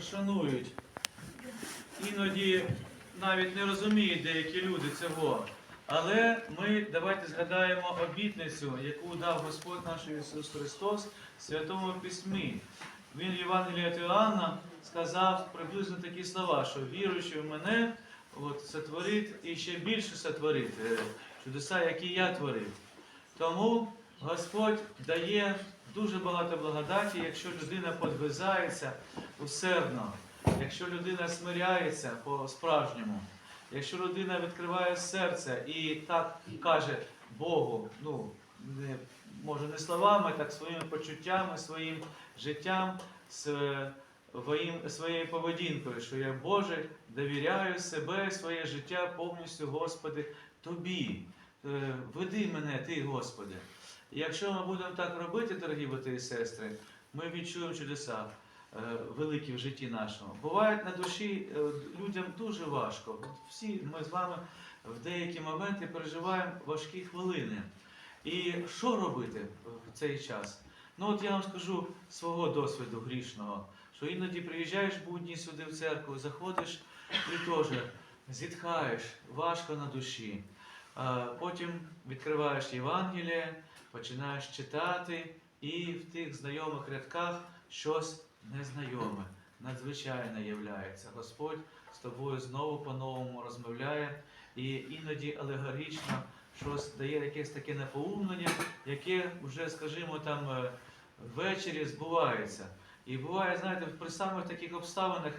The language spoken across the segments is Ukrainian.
шанують. Іноді навіть не розуміють деякі люди цього. Але ми давайте згадаємо обітницю, яку дав Господь наш Ісус Христос в Святому Письмі. Він в Євангелії від Іоанна сказав приблизно такі слова, що віруючи в мене, от, сотворить і ще більше сотворить е, чудеса, які я творив. Тому Господь дає дуже багато благодаті, якщо людина подвизається усердно, якщо людина смиряється по-справжньому, якщо людина відкриває серце і так каже Богу, ну, не, може не словами, так своїми почуттями, своїм життям, своїм, своєю поведінкою, що я Боже довіряю себе, своє життя повністю, Господи, Тобі. Е, Веди мене, Ти, Господи. І якщо ми будемо так робити, дорогі брати і сестри, ми відчуємо чудеса е, великі в житті нашому. Буває на душі е, людям дуже важко. Всі ми з вами в деякі моменти переживаємо важкі хвилини. І що робити в цей час? Ну от я вам скажу свого досвіду грішного, що іноді приїжджаєш будні сюди в церкву, заходиш і теж зітхаєш, важко на душі. Потім відкриваєш Євангеліє, починаєш читати, і в тих знайомих рядках щось незнайоме, надзвичайне являється. Господь з тобою знову по-новому розмовляє, і іноді алегорично щось дає якесь таке напоумлення, яке вже, скажімо, там е, ввечері збувається. І буває, знаєте, при самих таких обставинах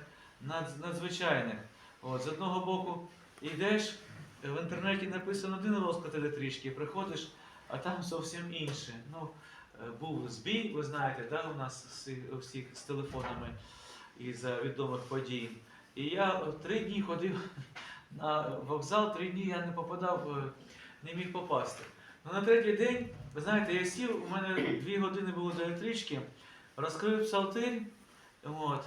надзвичайних. От, з одного боку, йдеш, в інтернеті написано один розклад електрички, приходиш, а там зовсім інше. Ну, е, був збій, ви знаєте, да, у нас всіх з телефонами із відомих подій. І я е, три дні ходив на вокзал, три дні я не попадав, е, не міг попасти. Ну, на третій день, ви знаєте, я сів, у мене дві години було до електрички, розкрив псалтир, от,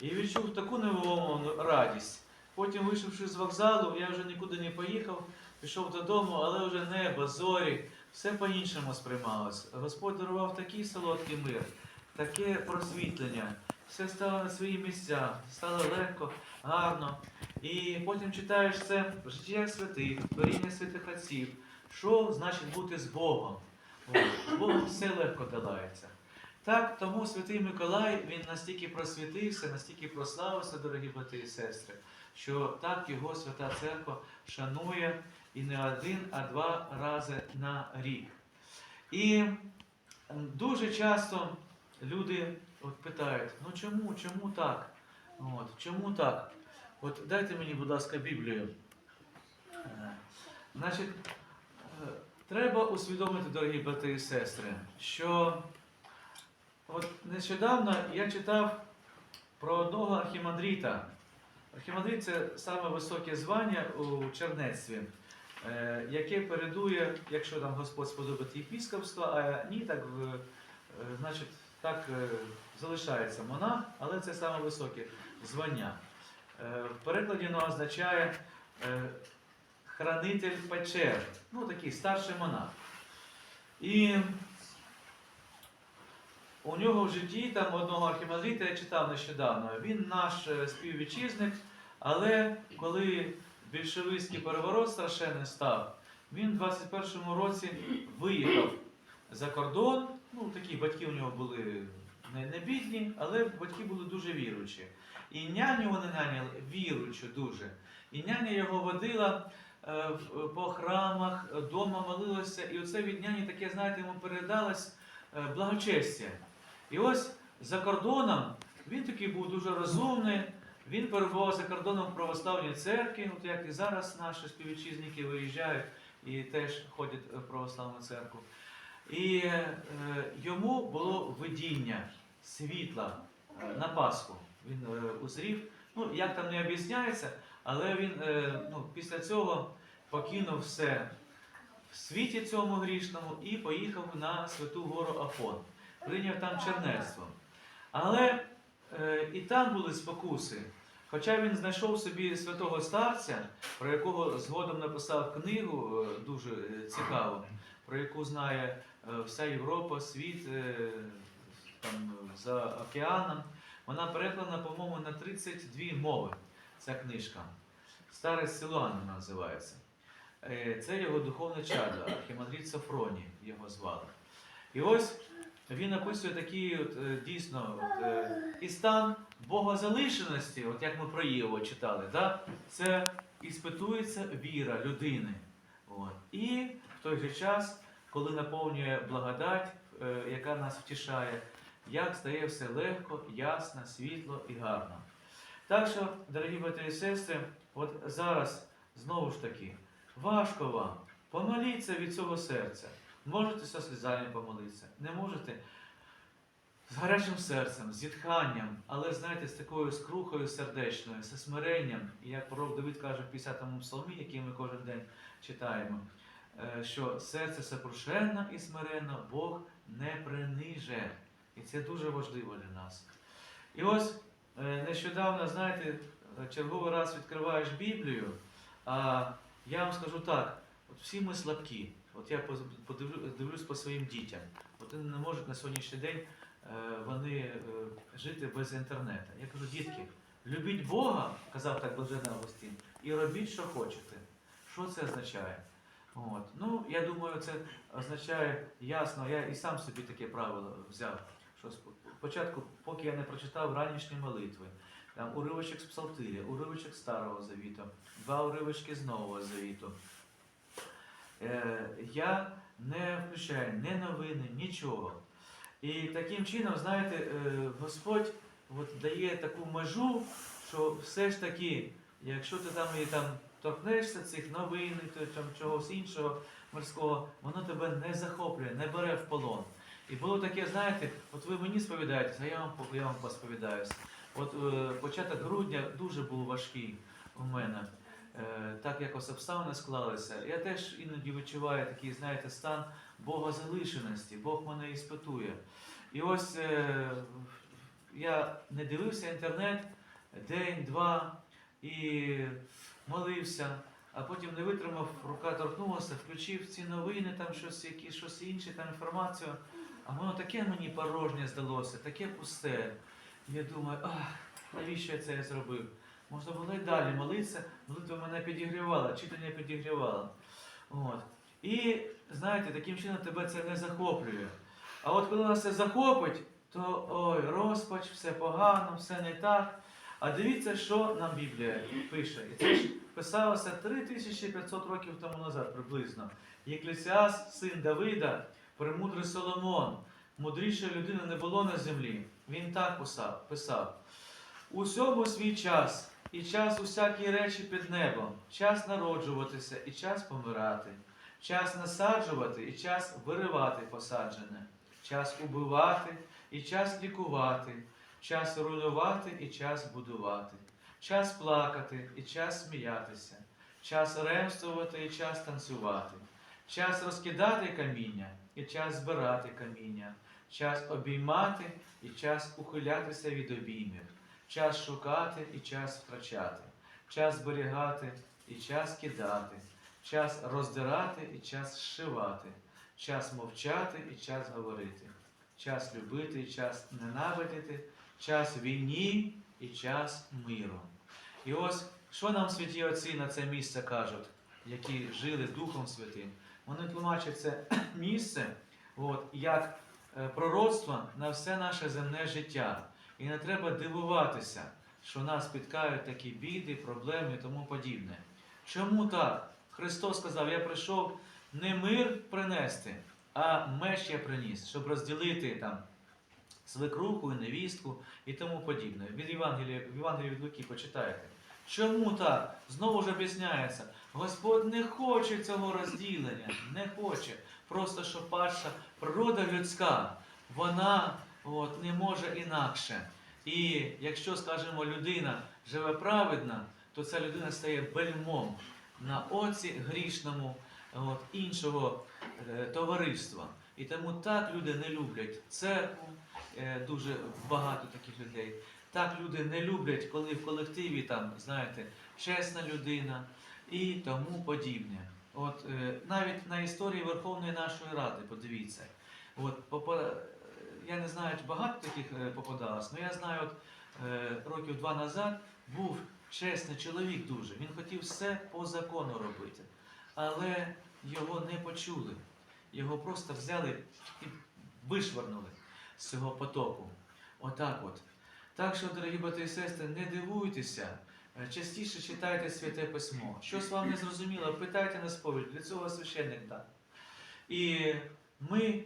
і відчув таку невимовну радість. Потім, вийшовши з вокзалу, я вже нікуди не поїхав, пішов додому, але вже небо, зорі, все по-іншому сприймалось. Господь дарував такий солодкий мир, таке просвітлення. Все стало на свої місця, стало легко, гарно. І потім читаєш це в життя святих, творіння святих отців. Що значить бути з Богом? З Богом все легко долається. Так, тому святий Миколай він настільки просвітився, настільки прославився, дорогі брати і сестри, що так його свята церква шанує і не один, а два рази на рік. І дуже часто люди от питають, ну чому, чому так? От, чому так? От дайте мені, будь ласка, Біблію. Е, Значить, е, треба усвідомити, дорогі брати і сестри, що от нещодавно я читав про одного архімандріта. Архімандрит це саме високе звання у чернецтві, е, яке передує, якщо там Господь сподобить єпіскопство, а ні, так, е, значить, так е, залишається монах, але це саме високе звання. Е, В перекладі воно означає е, хранитель печер, ну такий старший монах. І у нього в житті там одного архімандрита я читав нещодавно. Він наш е, співвітчизник, але коли більшовицький переворот страшенний став, він в 21-му році виїхав за кордон. Ну, такі батьки у нього були не, не бідні, але батьки були дуже віруючі. І няню вони наняли віруючу дуже. І няня його водила е, по храмах, вдома молилася, і оце від няні таке, знаєте, йому передалось е, благочестя. І ось за кордоном він такий був дуже розумний. Він перебував за кордоном в православній церкві, от як і зараз наші співвітчизники виїжджають і теж ходять в православну церкву. І е, йому було видіння світла е, на Пасху. Він е, узрів. Ну, як там не об'ясняється, але він е, ну, після цього покинув все в світі цьому грішному і поїхав на Святу Гору Афон. Прийняв там чернецтво. Але е, і там були спокуси. Хоча він знайшов собі святого старця, про якого згодом написав книгу е, дуже е, цікаву, про яку знає е, вся Європа, світ там, за океаном. Вона перекладена, по-моєму, на 32 мови. Ця книжка. Старе вона називається. Це його духовне чадо, архімандрит Софроній його звали. І ось він описує такий от, е, дійсно от, е, і стан богозалишеності, от як ми про Єву читали, да? це іспитується віра людини. От. І в той же час, коли наповнює благодать, е, яка нас втішає, як стає все легко, ясно, світло і гарно. Так що, дорогі брати і сестри, от зараз знову ж таки, важко вам. Помоліться від цього серця. Можете зі слізами помолитися, не можете з гарячим серцем, з зітханням, але знаєте, з такою скрухою сердечною, зі смиренням. І як пророк Давид каже в 50-му псалмі, який ми кожен день читаємо, е, що серце сокрушенно і смиренно Бог не приниже. І це дуже важливо для нас. І ось е, нещодавно, знаєте, черговий раз відкриваєш Біблію, а я вам скажу так: от всі ми слабкі. От я поз- подивлю- дивлюсь по своїм дітям. От вони не можуть на сьогоднішній день е, вони е, жити без інтернету. Я кажу, дітки, любіть Бога, казав так Блаженний Августин, і робіть, що хочете. Що це означає? От. Ну, я думаю, це означає ясно, я і сам собі таке правило взяв. Що спочатку, поки я не прочитав ранішні молитви, там уривочок з Псалтиря, уривочок Старого Завіту, два уривочки з Нового Завіту. Е, я не включаю ні новини, нічого. І таким чином, знаєте, е, Господь от дає таку межу, що все ж таки, якщо ти там і там торкнешся цих новин, то там чогось іншого морського, воно тебе не захоплює, не бере в полон. І було таке, знаєте, от ви мені сповідаєтесь, а я вам, я вам посповідаюся. От е, початок грудня дуже був важкий у мене. Е, так якось обставини склалися. Я теж іноді відчуваю такий, знаєте, стан богозалишеності. Бог мене іспитує. І ось е, я не дивився інтернет день, два і молився, а потім не витримав, рука торкнулася, включив ці новини, там щось, які, щось інше, там інформацію. А воно таке мені порожнє здалося, таке пусте. Я думаю, ах, навіщо я це зробив? Можна було і далі молитися, молитва мене підігрівала, читання підігрівало. От. І знаєте, таким чином тебе це не захоплює. А от коли нас це захопить, то ой, розпач, все погано, все не так. А дивіться, що нам Біблія пише. І це ж писалося 3500 років тому назад приблизно. Єклесіас, син Давида, премудрий Соломон, мудрішої людини не було на землі. Він так писав. писав. Усьому свій час, і час усякі речі під небом, час народжуватися і час помирати, час насаджувати і час виривати посаджене, час убивати і час лікувати, час руйнувати і час будувати, час плакати і час сміятися, час ремствувати і час танцювати, час розкидати каміння і час збирати каміння, час обіймати і час ухилятися від обіймів час шукати і час втрачати, час зберігати і час кидати, час роздирати і час зшивати, час мовчати і час говорити, час любити і час ненавидити, час війні і час миру. І ось що нам святі отці на це місце кажуть, які жили Духом Святим. Вони тлумачать це місце от, як е, пророцтво на все наше земне життя. І не треба дивуватися, що нас спіткають такі біди, проблеми і тому подібне. Чому так? Христос сказав: Я прийшов не мир принести, а меч я приніс, щоб розділити там свекруху і невістку і тому подібне. Від Євангелія, в Євангелії від Луки почитайте. Чому так? Знову ж об'ясняється. Господь не хоче цього розділення, не хоче. Просто що перша природа людська, вона от, не може інакше. І якщо, скажімо, людина живе праведно, то ця людина стає бельмом на оці грішному от, іншого е, товариства. І тому так люди не люблять церкву, е, дуже багато таких людей. Так люди не люблять, коли в колективі там, знаєте, чесна людина і тому подібне. От е, навіть на історії Верховної нашої Ради, подивіться. От, знаю, багато таких е, попадалось, але я знаю, от е, років два назад, був чесний чоловік дуже. Він хотів все по закону робити, але його не почули. Його просто взяли і вишварнули з цього потоку. Отак от. Так що, дорогі брати і сестри, не дивуйтеся, е, частіше читайте Святе Письмо. Щось вам не зрозуміло, питайте на сповідь, для цього священник дав. І ми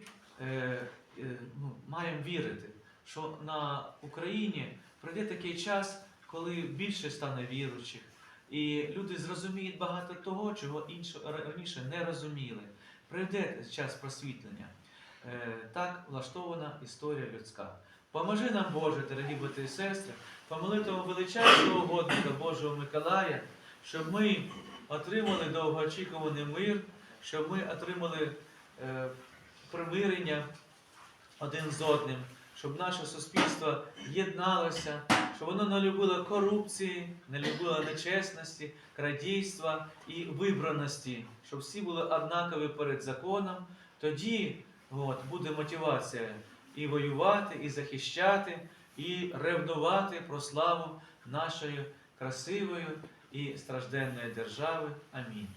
ну, маємо вірити, що на Україні прийде такий час, коли більше стане віруючих, і люди зрозуміють багато того, чого інше, раніше не розуміли. Прийде час просвітлення. Е, так влаштована історія людська. Поможи нам, Боже, дорогі брати і сестри, помоли того величайшого угодника Божого Миколая, щоб ми отримали довгоочікуваний мир, щоб ми отримали е, примирення один з одним, щоб наше суспільство єдналося, щоб воно не любило корупції, не любило нечесності, крадійства і вибраності, щоб всі були однакові перед законом. Тоді от, буде мотивація і воювати, і захищати, і ревнувати про славу нашої красивої і стражденної держави. Амінь.